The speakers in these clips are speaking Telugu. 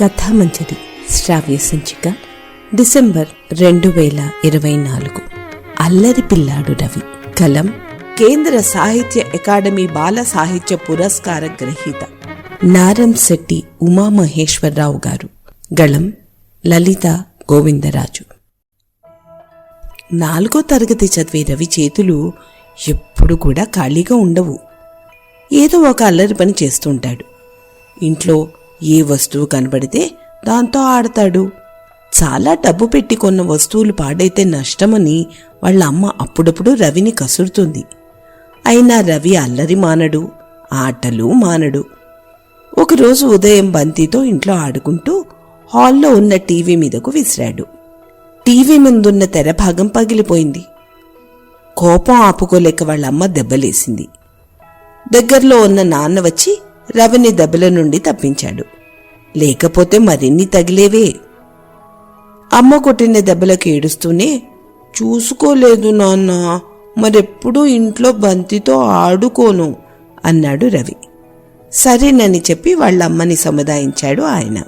కథామంజరి శ్రావ్య సంచిక డిసెంబర్ రెండు వేల ఇరవై నాలుగు. అల్లరి పిల్లాడు రవి. కలం కేంద్ర సాహిత్య అకాడమీ బాల సాహిత్య పురస్కార గ్రహీత. నారం శెట్టి ఉమామహేశ్వరరావు గారు. గళం లలిత గోవిందరాజు. నాలుగో తరగతి చదివే రవి చేతులు ఎప్పుడు కూడా ఖాళీగా ఉండవు. ఏదో ఒక అల్లరి పని చేస్తుంటాడు ఇంట్లో ఏ వస్తువు కనబడితే దాంతో ఆడతాడు. చాలా డబ్బు పెట్టి కొన్న వస్తువులు పాడైతే నష్టమని వాళ్ళ అమ్మ అప్పుడప్పుడు రవిని కసురుతుంది. అయినా రవి అల్లరి మానడు ఆటలు మానడు. ఒకరోజు ఉదయం బంతితో ఇంట్లో ఆడుకుంటూ హాల్లో ఉన్న టీవీ మీదకు విసిరాడు. టీవీ ముందున్న తెర భాగం పగిలిపోయింది. కోపం ఆపుకోలేక వాళ్ళ అమ్మ దెబ్బలేసింది. దగ్గరలో ఉన్న నాన్న వచ్చి రవిని దెబ్బల నుండి తప్పించాడు. లేకపోతే మరిన్ని తగిలేవే. అమ్మ కొట్టిన దెబ్బలకు ఏడుస్తూనే చూసుకోలేదు నాన్న మరెప్పుడూ ఇంట్లో బంతితో ఆడుకోను అన్నాడు రవి. సరేనని చెప్పి వాళ్ళ అమ్మని సముదాయించాడు ఆయన.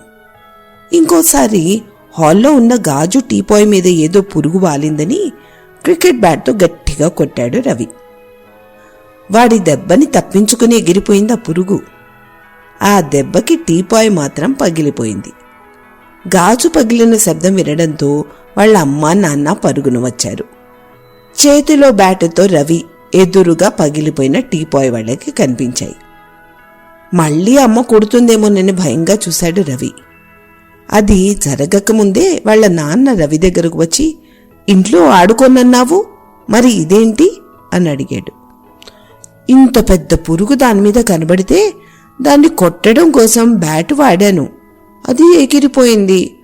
ఇంకోసారి హాల్లో ఉన్న గాజు టీపాయ్ మీద ఏదో పురుగు వాలిందని క్రికెట్ బ్యాట్తో గట్టిగా కొట్టాడు రవి. వాడి దెబ్బని తప్పించుకుని ఎగిరిపోయింది ఆ పురుగు. ఆ దెబ్బకి టీపాయ్ మాత్రం పగిలిపోయింది. గాజు పగిలిన శబ్దం వినడంతో వాళ్ళ అమ్మ నాన్న పరుగును వచ్చారు. చేతిలో బ్యాటుతో రవి ఎదురుగా పగిలిపోయిన టీపాయ్ వాళ్ళకి కనిపించాయి. మళ్ళీ అమ్మ కొడుతుందేమోనని భయంగా చూశాడు రవి. అది జరగకముందే వాళ్ళ నాన్న రవి దగ్గరకు వచ్చి ఇంట్లో ఆడుకోనన్నావు? మరి ఇదేంటి? అని అడిగాడు. ఇంత పెద్ద పురుగు దాని మీద కనబడితే దాన్ని కొట్టడం కోసం బ్యాట్ వాడాను. అది ఎగిరిపోయింది.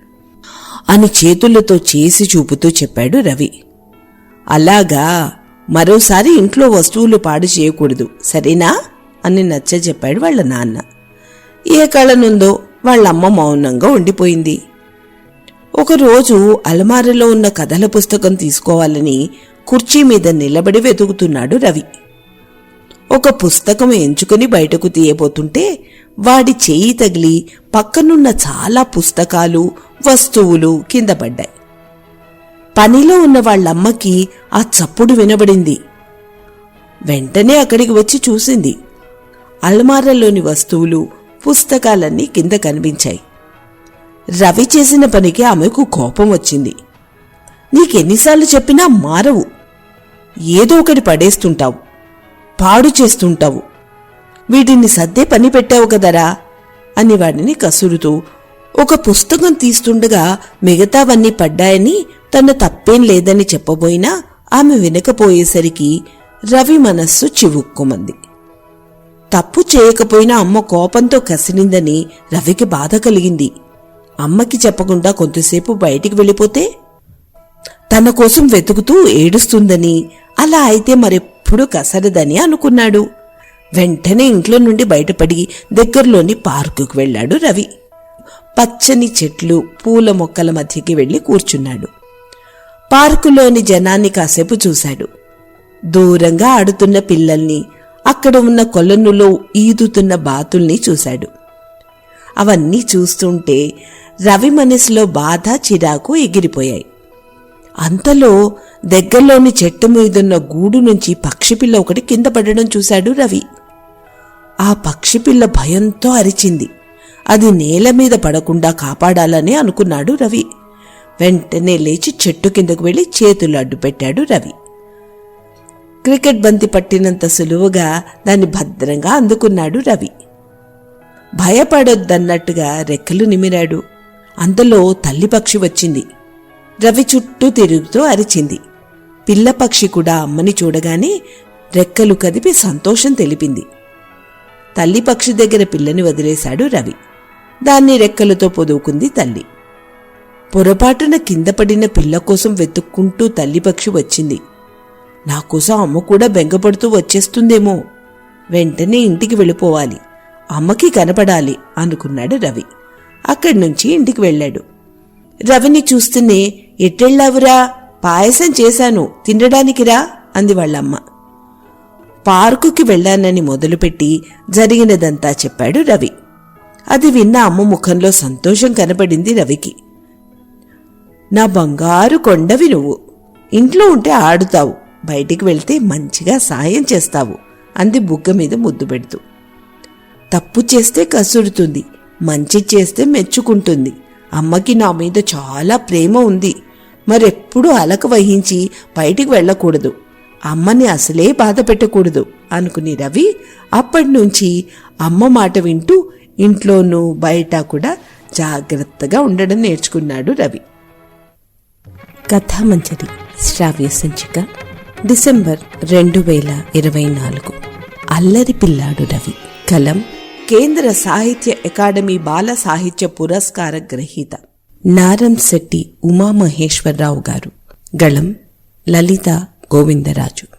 అని చేతులతో చేసి చూపుతూ చెప్పాడు రవి. అలాగా మరోసారి ఇంట్లో వస్తువులు పాడు చేయకూడదు సరేనా? అని నచ్చ చెప్పాడు వాళ్ళ నాన్న. ఏ కళనుందో వాళ్ళమ్మ మౌనంగా ఉండిపోయింది. ఒకరోజు అలమారలో ఉన్న కథల పుస్తకం తీసుకోవాలని కుర్చీ మీద నిలబడి వెతుకుతున్నాడు రవి. ఒక పుస్తకం ఎంచుకుని బయటకు తీయబోతుంటే వాడి చేయి తగిలి పక్కనున్న చాలా పుస్తకాలు వస్తువులు కింద పడ్డాయి. పనిలో ఉన్న వాళ్ళమ్మకి ఆ చప్పుడు వినబడింది. వెంటనే అక్కడికి వచ్చి చూసింది. అల్మారాలోని వస్తువులు పుస్తకాలన్నీ కింద కనిపించాయి. రవి చేసిన పనికి ఆమెకు కోపం వచ్చింది. నీకెన్నిసార్లు చెప్పినా మారవు. ఏదో ఒకటి పడేస్తుంటావు. పాడు చేస్తుంటావు. వీటిని సర్దే పని పెట్టావు కదరా అని వాడిని కసురుతూ ఒక పుస్తకం తీస్తుండగా మిగతావన్నీ పడ్డాయని తన తప్పేం లేదని చెప్పబోయినా ఆమె వినకపోయేసరికి రవి మనస్సు చివుక్కుమంది. తప్పు చేయకపోయినా అమ్మ కోపంతో కసిరిందని రవికి బాధ కలిగింది. అమ్మకి చెప్పకుండా కొంతసేపు బయటికి వెళ్ళిపోతే తన కోసం వెతుకుతూ ఏడుస్తుందని అలా అయితే మరి ఎప్పుడూ కసరదని అనుకున్నాడు. వెంటనే ఇంట్లో నుండి బయటపడి దగ్గరలోని పార్కుకు వెళ్ళాడు రవి. పచ్చని చెట్లు పూల మొక్కల మధ్యకి వెళ్ళి కూర్చున్నాడు. పార్కులోని జనాన్ని కాసేపు చూశాడు. దూరంగా ఆడుతున్న పిల్లల్ని అక్కడ ఉన్న కొలనులో ఈదుతున్న బాతుల్ని చూశాడు. అవన్నీ చూస్తుంటే రవి మనసులో బాధ చిరాకు ఎగిరిపోయాయి. అంతలో దగ్గరలోని చెట్టు మీదున్న గూడు నుంచి పక్షిపిల్ల ఒకటి కింద పడడం చూశాడు రవి. ఆ పక్షిపిల్ల భయంతో అరిచింది. అది నేల మీద పడకుండా కాపాడాలని అనుకున్నాడు రవి. వెంటనే లేచి చెట్టు కిందకు వెళ్ళి చేతులు అడ్డు పెట్టాడు రవి. క్రికెట్ బంతి పట్టినంత సులువుగా దాన్ని భద్రంగా అందుకున్నాడు రవి. భయపడొద్దన్నట్టుగా రెక్కలు నిమిరాడు. అంతలో తల్లి పక్షి వచ్చింది. రవి చుట్టూ తిరుగుతూ అరిచింది. పిల్లపక్షి కూడా అమ్మని చూడగానే రెక్కలు కదిపి సంతోషం తెలిపింది. తల్లి పక్షి దగ్గర పిల్లని వదిలేశాడు రవి. దాన్ని రెక్కలతో పొదువుకుంది తల్లి. పొరపాటున కింద పడిన పిల్ల కోసం వెతుక్కుంటూ తల్లి పక్షి వచ్చింది. నా కోసం అమ్మ కూడా బెంగపడుతూ వచ్చేస్తుందేమో. వెంటనే ఇంటికి వెళ్ళిపోవాలి. అమ్మకి కనపడాలి అనుకున్నాడు రవి. అక్కడి నుంచి ఇంటికి వెళ్ళాడు. రవిని చూస్తూనే ఎట్టెళ్ళావురా? పాయసం చేశాను. తినడానికిరా? అంది వాళ్ళమ్మ. పార్కుకి వెళ్ళానని మొదలుపెట్టి జరిగినదంతా చెప్పాడు రవి. అది విన్న అమ్మ ముఖంలో సంతోషం కనపడింది రవికి. నా బంగారు కొండవి నువ్వు. ఇంట్లో ఉంటే ఆడుతావు. బయటికి వెళ్తే మంచిగా సాయం చేస్తావు. అంది బుగ్గ మీద ముద్దు పెడుతూ. తప్పు చేస్తే కసురుతుంది. మంచి చేస్తే మెచ్చుకుంటుంది. అమ్మకి నా మీద చాలా ప్రేమ ఉంది. మరెప్పుడూ అలక వహించి బయటికి వెళ్ళకూడదు. అమ్మని అసలే బాధ పెట్టకూడదు అనుకుని రవి అప్పటి నుంచి అమ్మ మాట వింటూ ఇంట్లోనూ బయట కూడా జాగ్రత్తగా ఉండడం నేర్చుకున్నాడు రవి. కథామంజరి శ్రావ్య సంచిక డిసెంబర్ రెండు వేల ఇరవై నాలుగు. అల్లరి పిల్లాడు రవి. కలం కేంద్ర సాహిత్య అకాడమీ బాల సాహిత్య పురస్కార గ్రహీత. నారంశెట్టి ఉమామహేశ్వరరావు గారు. గళం లలిత గోవిందరాజు.